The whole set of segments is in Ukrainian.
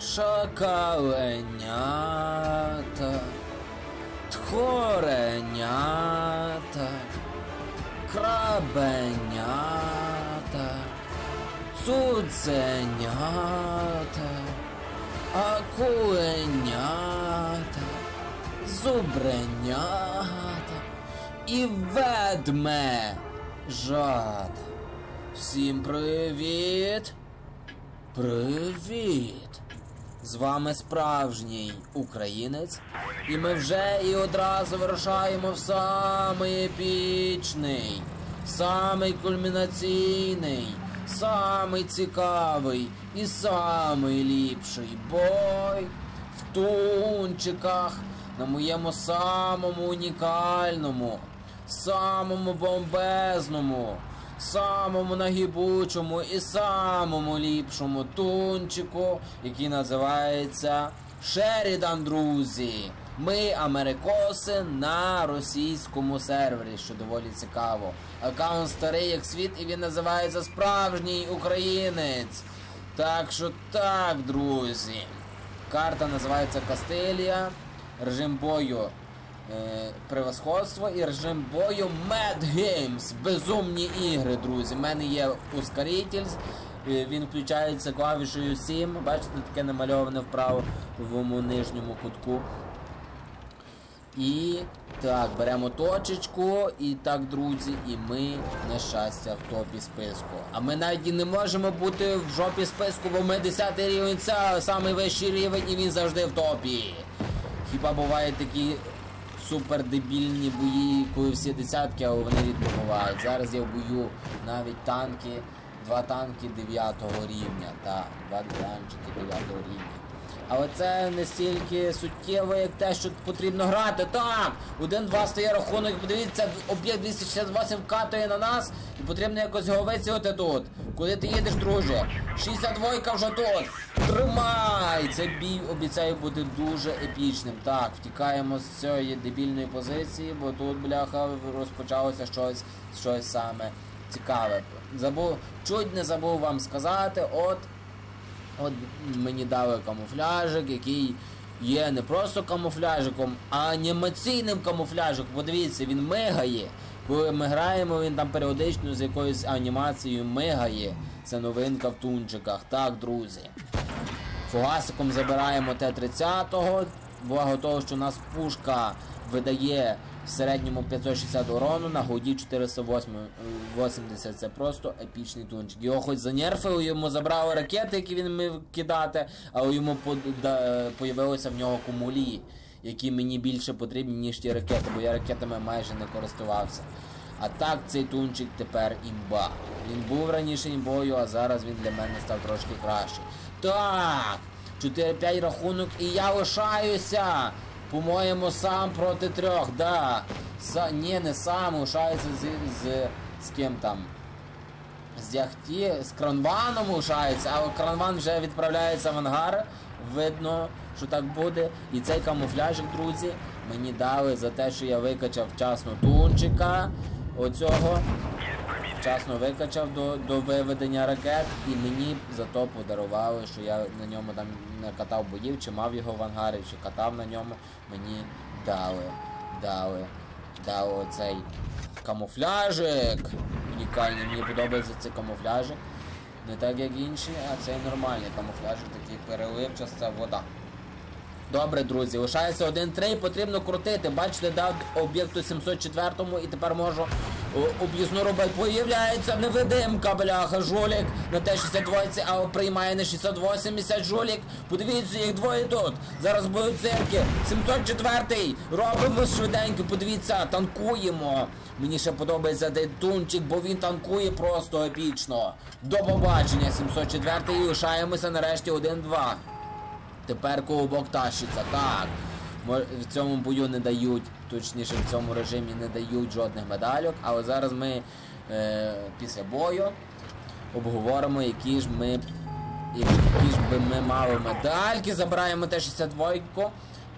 шакаленята, тхоренята, крабенята, цуценята, акуленята, зубренята і ведмежата. Всім привіт! Привіт! З вами справжній українець, і ми вже і одразу вирушаємо в самий епічний, самий кульмінаційний, самий цікавий і самий ліпший бой в тунчиках на моєму самому унікальному, самому бомбезному, самому нагибучому і самому ліпшому тунчику, який називається Шерідан, друзі. Ми америкоси на російському сервері, що доволі цікаво. Аккаунт старий як світ, і він називається Справжній Українець. Так що так, друзі. Карта називається Кастилія, режим бою е, превосходство і режим бою Mad Games. Безумні ігри, друзі. У мене є ускоритель, е, він включається клавішею 7. Бачите, таке намальоване в нижньому кутку. І так, беремо точечку, і так, друзі, і ми, на щастя, в топі списку. А ми навіть і не можемо бути в жопі списку, бо ми 10 рівень, це самий вищий рівень, і він завжди в топі. Хіба бувають такі супер дебільні бої, коли всі десятки, але вони рідко бувають. Зараз я в бою навіть танки, два танки 9 рівня, так, два танчики 9 рівня. Але це не стільки суттєво, як те, що потрібно грати. Так! Один-два стає рахунок, подивіться, об'єкт 268 катує на нас, і потрібно якось його виціoti тут. Куди ти їдеш, друже? 62 вже тут. Тримай! Цей бій обіцяє бути дуже епічним. Так, втікаємо з цієї дебільної позиції, бо тут, бляха, розпочалося щось, щось саме цікаве. Забув, чуть не забув вам сказати, от. От мені дали камуфляжик, який є не просто камуфляжиком, а анімаційним камуфляжиком. Подивіться, він мигає. Коли ми граємо, він там періодично з якоюсь анімацією мигає. Це новинка в тунчиках. Так, друзі. Фугасиком забираємо Т-30, благо того, що у нас пушка видає в середньому 560 урону, на годі 480. Це просто епічний тунчик. Його хоч занерфили, йому забрали ракети, які він мив кидати, але йому появилося в нього кумулі, які мені більше потрібні, ніж ті ракети, бо я ракетами майже не користувався. А так цей тунчик тепер імба. Він був раніше імбою, а зараз він для мене став трошки кращий. Так! 4-5 рахунок і я лишаюся! По-моєму, сам проти трьох, да. Са... Ні, не сам, лишається з, з, з ким там. З Яхті, з Кранваном лишається, а Кранван вже відправляється в ангар. Видно, що так буде. І цей камуфляжик, друзі, мені дали за те, що я викачав вчасно тунчика. Оцього. Вчасно викачав до, до виведення ракет, і мені за то подарували, що я на ньому там катав боїв, чи мав його в ангарі, чи катав на ньому. Мені дали, дали, дали оцей камуфляжик. Унікальний, мені подобається цей камуфляжик. Не так як інші, а цей нормальний камуфляжик, такий переливчаста вода. Добре, друзі, лишається один трей, потрібно крутити. Бачите, дав об'єкту 704 і тепер можу о, об'їзну робити. Появляється невидимка, бляха, жулік на Т-62, а приймає на 680 жулік. Подивіться, їх двоє тут. Зараз будуть цирки. 704 робимо швиденько, подивіться, танкуємо. Мені ще подобається цей бо він танкує просто епічно. До побачення, 704 і лишаємося нарешті 1-2. Тепер колобок тащиться, так. В цьому бою не дають, точніше в цьому режимі не дають жодних медальок, але зараз ми е, після бою обговоримо, які ж ми які ж би ми мали медальки, забираємо Т-62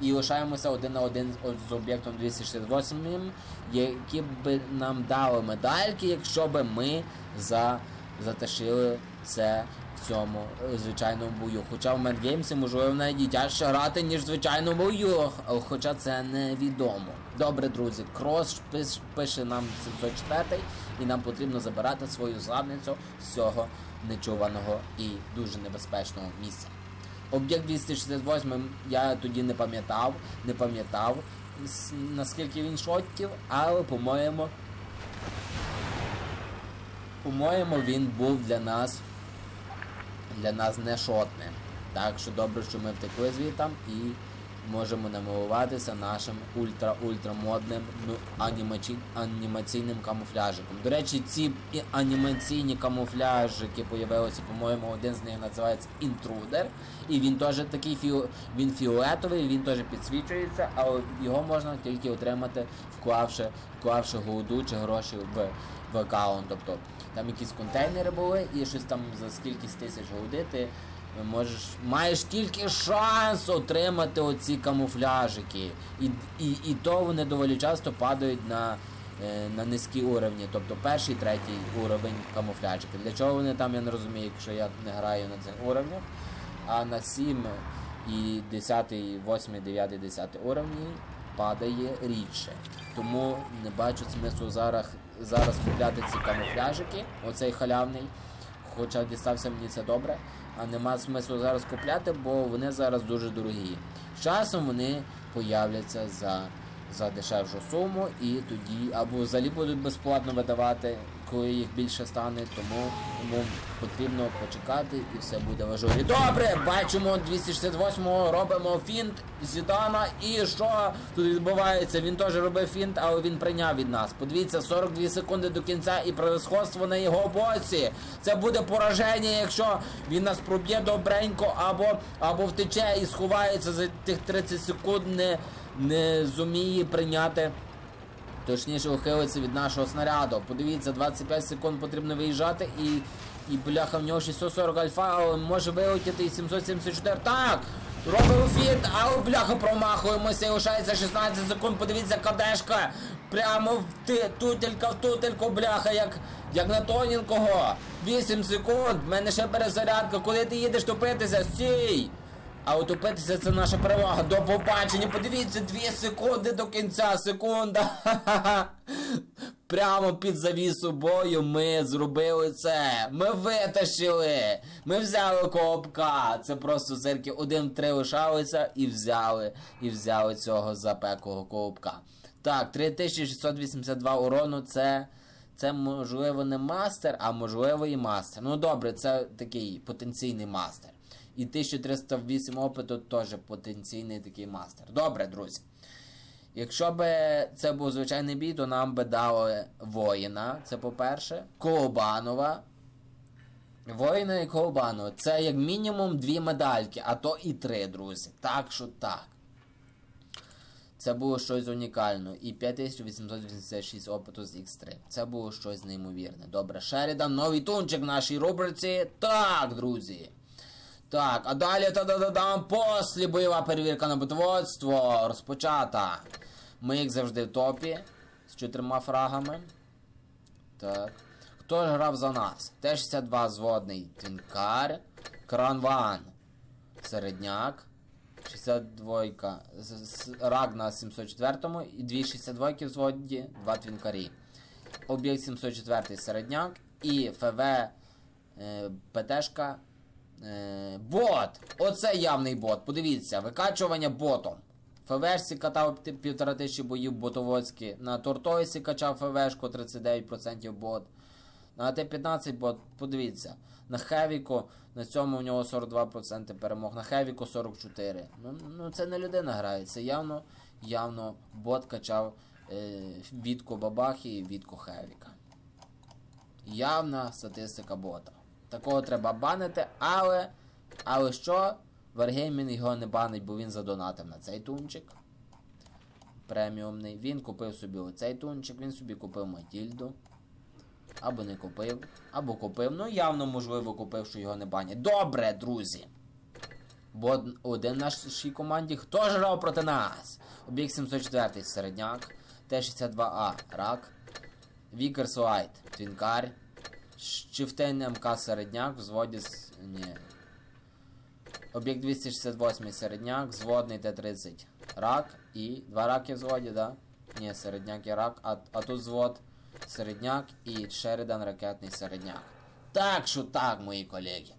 і лишаємося один на один з об'єктом 268, які би нам дали медальки, якщо би ми за, затащили це цьому е, звичайному бою. Хоча в Медгеймсі можливо навіть і тяжче грати, ніж в звичайному бою. е, Хоча це невідомо. Добре, друзі, крос пиш- пише нам 704 і нам потрібно забирати свою задницю з цього нечуваного і дуже небезпечного місця. Об'єкт 268 я тоді не пам'ятав, не пам'ятав наскільки він шотів, але по-моєму. По-моєму, він був для нас для нас не шотним. Так що добре, що ми втекли звітам і можемо намилуватися нашим ультра-ультра модним ну, анімачі... анімаційним камуфляжиком. До речі, ці анімаційні камуфляжики появилися, по-моєму, один з них називається інтрудер. І він теж такий фіо... він фіолетовий, він теж підсвічується, але його можна тільки отримати, вклавши, вклавши голоду чи гроші в, в аккаунт. Тобто там якісь контейнери були, і щось там за скількись тисяч голди ти можеш, маєш тільки шанс отримати оці камуфляжики. І, і, і то вони доволі часто падають на, е, на низькі уровні, тобто перший, третій уровень камуфляжики. Для чого вони там, я не розумію, якщо я не граю на цих уровнях. А на 7 і 10, 8, 9, 10 уровні падає рідше. Тому не бачу смислу зараз, зараз купляти ці камуфляжики, оцей халявний. Хоча дістався мені це добре, а нема смислу зараз купляти, бо вони зараз дуже дорогі. Часом вони появляться за, за дешевшу суму і тоді або взагалі будуть безплатно видавати, коли їх більше стане, тому, тому потрібно почекати і все буде в ажурі. Добре, бачимо 268-го, робимо фінт Зідана. І що тут відбувається? Він теж робив фінт, але він прийняв від нас. Подивіться, 42 секунди до кінця і превосходство на його боці. Це буде пораження, якщо він нас проб'є добренько, або, або втече і сховається за тих 30 секунд, не, не зуміє прийняти. Точніше ухилиться від нашого снаряду. Подивіться, 25 секунд потрібно виїжджати і. І бляха в нього 640 альфа, але може вилетіти і 774. Так! Робимо фіт, але бляха промахуємося і лишається 16 секунд. Подивіться, кадешка. Прямо в ти, тутелька в тутельку, бляха, як, як на тоненького. 8 секунд. В мене ще перезарядка. Куди ти їдеш топитися? Стій! А утопитися це наша перевага. До побачення. Подивіться, 2 секунди до кінця. Секунда. Прямо під завісу бою ми зробили це. Ми витащили. Ми взяли коопка. Це просто церків 1-3 лишалися і взяли. І взяли цього запеклого коопка. Так, 3682 урону це. Це можливо не мастер, а можливо і мастер. Ну добре, це такий потенційний мастер. І 1308 опиту теж потенційний такий мастер. Добре, друзі. Якщо би це був звичайний бій, то нам би дали воїна, це по-перше. Колобанова. Воїна і Колобанова. Це як мінімум дві медальки, а то і три, друзі. Так що так. Це було щось унікальне. І 5886 опиту з X3. Це було щось неймовірне. Добре, Шерідан, новий тунчик в нашій рубриці. Так, друзі. Так, а далі та-да-да-дам послі бойова перевірка на ботоводство розпочата. Ми, як завжди, в топі з чотирма фрагами. Так. Хто ж грав за нас? Т-62 зводний Твінкар. Кранван. Середняк. 62 з- з- Раг на 704 і 2 62 в зводі, 2 твінкарі. Об'єкт 704 середняк і ФВ е, ПТшка Е, бот! Оце явний бот. Подивіться, викачування ботом. ФВшці катав пі- півтора тисячі боїв ботоводські. На Тортойсі качав ФВшку 39% бот. На Т-15 бот, подивіться. На Хевіку, на цьому в нього 42% перемог. На Хевіку 44%. Ну, ну це не людина грає, це явно, явно бот качав е, Вітку Бабахи і Вітку Хевіка. Явна статистика бота. Такого треба банити, але. Але що? Wargaming його не банить, бо він задонатив на цей тунчик. Преміумний. Він купив собі оцей тунчик, він собі купив Матільду. Або не купив, або купив. Ну, явно, можливо, купив, що його не банять. Добре, друзі. Бо один нашій команді. Хто ж грав проти нас? Об'єкт 704 середняк. Т-62А рак. Вікерс Лайт Твінкар. Щифтейн МК середняк в зводі з Ні. Об'єкт 268 середняк, зводний Т-30 рак і. Два раки в зводі, да? Ні, середняк і рак, а, а тут звод середняк і Шеридан ракетний середняк. Так що так, мої колеги.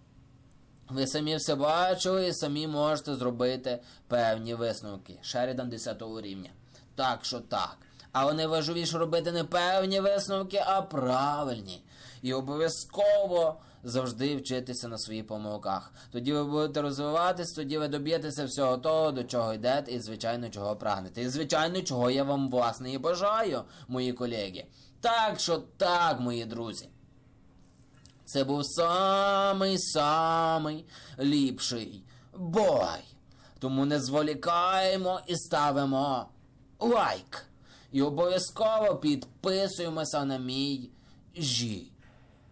Ви самі все бачили і самі можете зробити певні висновки. Шерідан 10 рівня. Так що так. Але найважливіше робити не певні висновки, а правильні. І обов'язково завжди вчитися на своїх помилках. Тоді ви будете розвиватись, тоді ви доб'єтеся всього того, до чого йдете, і звичайно, чого прагнете. І звичайно, чого я вам власне і бажаю, мої колеги. Так що так, мої друзі. Це був самий самий ліпший бой. Тому не зволікаємо і ставимо лайк. І обов'язково підписуємося на мій жі.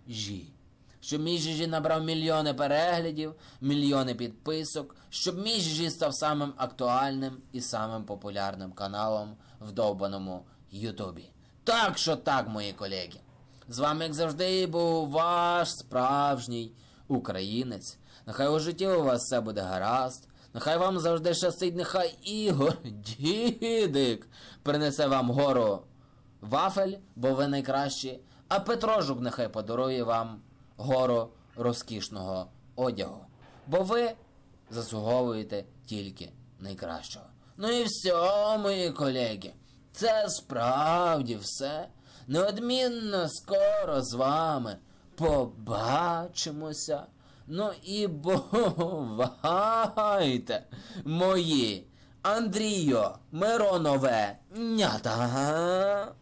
Жі. Щоб мій жі набрав мільйони переглядів, мільйони підписок, щоб мій жі став самим актуальним і самим популярним каналом в довбаному Ютубі. Так що так, мої колеги. З вами, як завжди, був ваш справжній українець. Нехай у житті у вас все буде гаразд. Нехай вам завжди щастить, нехай Ігор Дідик принесе вам гору вафель, бо ви найкращі, а Петрожук нехай подарує вам гору розкішного одягу. Бо ви заслуговуєте тільки найкращого. Ну і все, мої колеги. Це справді все. Неодмінно скоро з вами побачимося. Ну і бувайте, мої Андрійо Миронове нята.